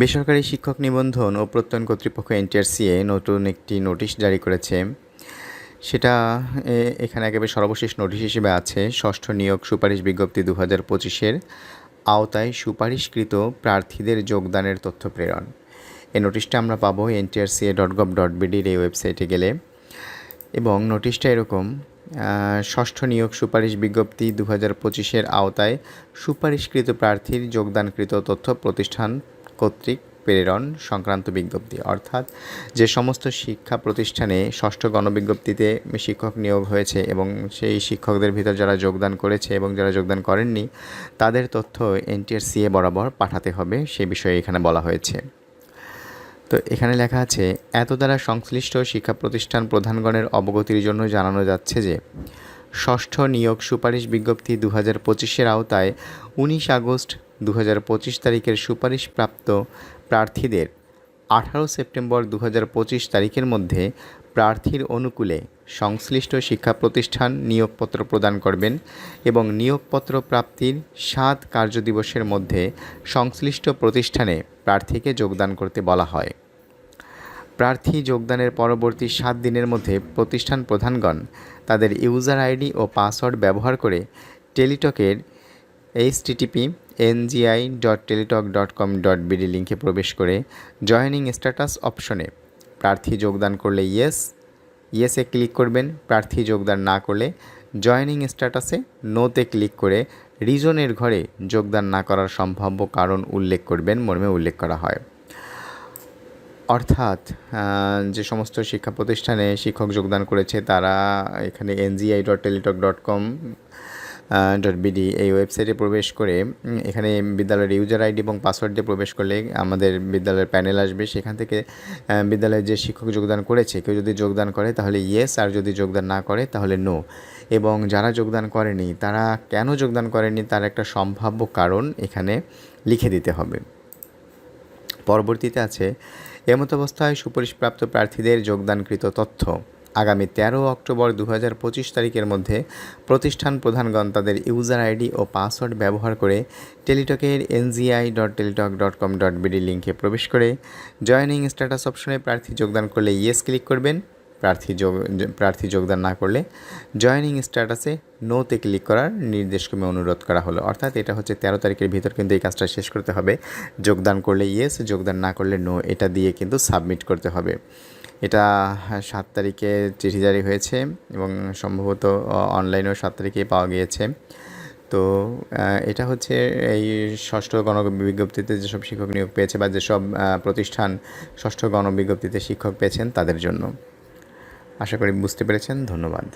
বেসরকারি শিক্ষক নিবন্ধন ও প্রত্যয়ন কর্তৃপক্ষ এনটিআরসিএ নতুন একটি নোটিশ জারি করেছে। সেটা এখানে একেবারে সর্বশেষ নোটিশ হিসেবে আছে। ষষ্ঠ নিয়োগ সুপারিশ বিজ্ঞপ্তি দু হাজার পঁচিশের আওতায় সুপারিশকৃত প্রার্থীদের যোগদানের তথ্য প্রেরণ। এই নোটিশটা আমরা পাবো এনটিআরসিএ ডট গভ ডট বিডির এই ওয়েবসাইটে গেলে। এবং নোটিশটা এরকম ষষ্ঠ নিয়োগ সুপারিশ বিজ্ঞপ্তি দু হাজার পঁচিশের আওতায় সুপারিশকৃত প্রার্থীর যোগদানকৃত তথ্য প্রতিষ্ঠান কর্তৃক প্রেরণ সংক্রান্ত বিজ্ঞপ্তি। অর্থাৎ যে সমস্ত শিক্ষা প্রতিষ্ঠানে ষষ্ঠ গণবিজ্ঞপ্তিতে শিক্ষক নিয়োগ হয়েছে এবং সেই শিক্ষকদের ভিতর যারা যোগদান করেছে এবং যারা যোগদান করেননি, তাদের তথ্য এনটিআরসিএ বরাবর পাঠাতে হবে, সে বিষয়ে এখানে বলা হয়েছে। তো এখানে লেখা আছে, এত দ্বারা সংশ্লিষ্ট শিক্ষা প্রতিষ্ঠান প্রধানগণের অবগতির জন্য জানানো যাচ্ছে যে, ষষ্ঠ নিয়োগ সুপারিশ বিজ্ঞপ্তি দু হাজার পঁচিশের আওতায় উনিশ আগস্ট দু হাজার পঁচিশ তারিখের সুপারিশপ্রাপ্ত প্রার্থীদের আঠারো সেপ্টেম্বর দু হাজার পঁচিশ তারিখের মধ্যে প্রার্থীর অনুকূলে সংশ্লিষ্ট শিক্ষা প্রতিষ্ঠান নিয়োগপত্র প্রদান করবেন এবং নিয়োগপত্র প্রাপ্তির সাত কার্যদিবসের মধ্যে সংশ্লিষ্ট প্রতিষ্ঠানে প্রার্থীকে যোগদান করতে বলা হয়। প্রার্থী যোগদানের পরবর্তী সাত দিনের মধ্যে প্রতিষ্ঠান প্রধানগণ তাদের ইউজার আইডি ও পাসওয়ার্ড ব্যবহার করে টেলিটকের H TTP NGI dot Teletalk dot com dot BD লিঙ্কে প্রবেশ করে জয়েনিং স্ট্যাটাস অপশনে প্রার্থী যোগদান করলে ইয়েস ইয়েসে ক্লিক করবেন। প্রার্থী যোগদান না করলে জয়েনিং স্ট্যাটাসে নোতে ক্লিক করে রিজনের ঘরে যোগদান না করার সম্ভাব্য কারণ উল্লেখ করবেন মর্মে উল্লেখ করা হয়। অর্থাৎ যে সমস্ত শিক্ষা প্রতিষ্ঠানে শিক্ষক যোগদান করেছে তারা এখানে NGI dot Teletalk dot com dot BD এই ওয়েবসাইটে প্রবেশ করে এখানে বিদ্যালয়ের ইউজার আইডি এবং পাসওয়ার্ড দিয়ে প্রবেশ করলে আমাদের বিদ্যালয়ের প্যানেল আসবে। সেখান থেকে আহ, বিদ্যালয়ে যে শিক্ষক যোগদান করেছে কেউ যদি যোগদান করে তাহলে ইয়েস আর যদি যোগদান না করে তাহলে নো এবং যারা যোগদান করেনি তারা কেন যোগদান করেনি তার একটা সম্ভাব্য কারণ এখানে লিখে দিতে হবে। পরবর্তীতে আছে এমতাবস্থায় সুপারিশপ্রাপ্ত প্রার্থীদের যোগদানকৃত তথ্য। আগামী তেরো অক্টোবর দু হাজার পঁচিশ তারিখের মধ্যে প্রতিষ্ঠান প্রধানগণ তাদের ইউজার আইডি ও পাসওয়ার্ড ব্যবহার করে টেলিটকের NGI dot Teletalk dot com dot BD লিঙ্কে প্রবেশ করে জয়েনিং স্ট্যাটাস অপশনে প্রার্থী যোগদান করলে ইয়েস ক্লিক করবেন। প্রার্থী যোগ, প্রার্থী যোগদান না করলে জয়েনিং স্ট্যাটাসে নোতে ক্লিক করার নির্দেশক্রমে অনুরোধ করা হলো। অর্থাৎ এটা হচ্ছে তেরো তারিখের ভিতর কিন্তু এই কাজটা শেষ করতে হবে। যোগদান করলে ইয়েস, যোগদান না করলে নো, এটা দিয়ে কিন্তু সাবমিট করতে হবে। এটা হ্যাঁ, সাত তারিখে চিঠি জারি হয়েছে এবং সম্ভবত অনলাইনেও সাত তারিখেই পাওয়া গিয়েছে। তো এটা হচ্ছে এই ষষ্ঠ গণ বিজ্ঞপ্তিতে যেসব শিক্ষক নিয়োগ পেয়েছে বা যেসব প্রতিষ্ঠান ষষ্ঠ গণবিজ্ঞপ্তিতে শিক্ষক পেয়েছেন তাদের জন্য। আশা করি বুঝতে পেরেছেন ধন্যবাদ।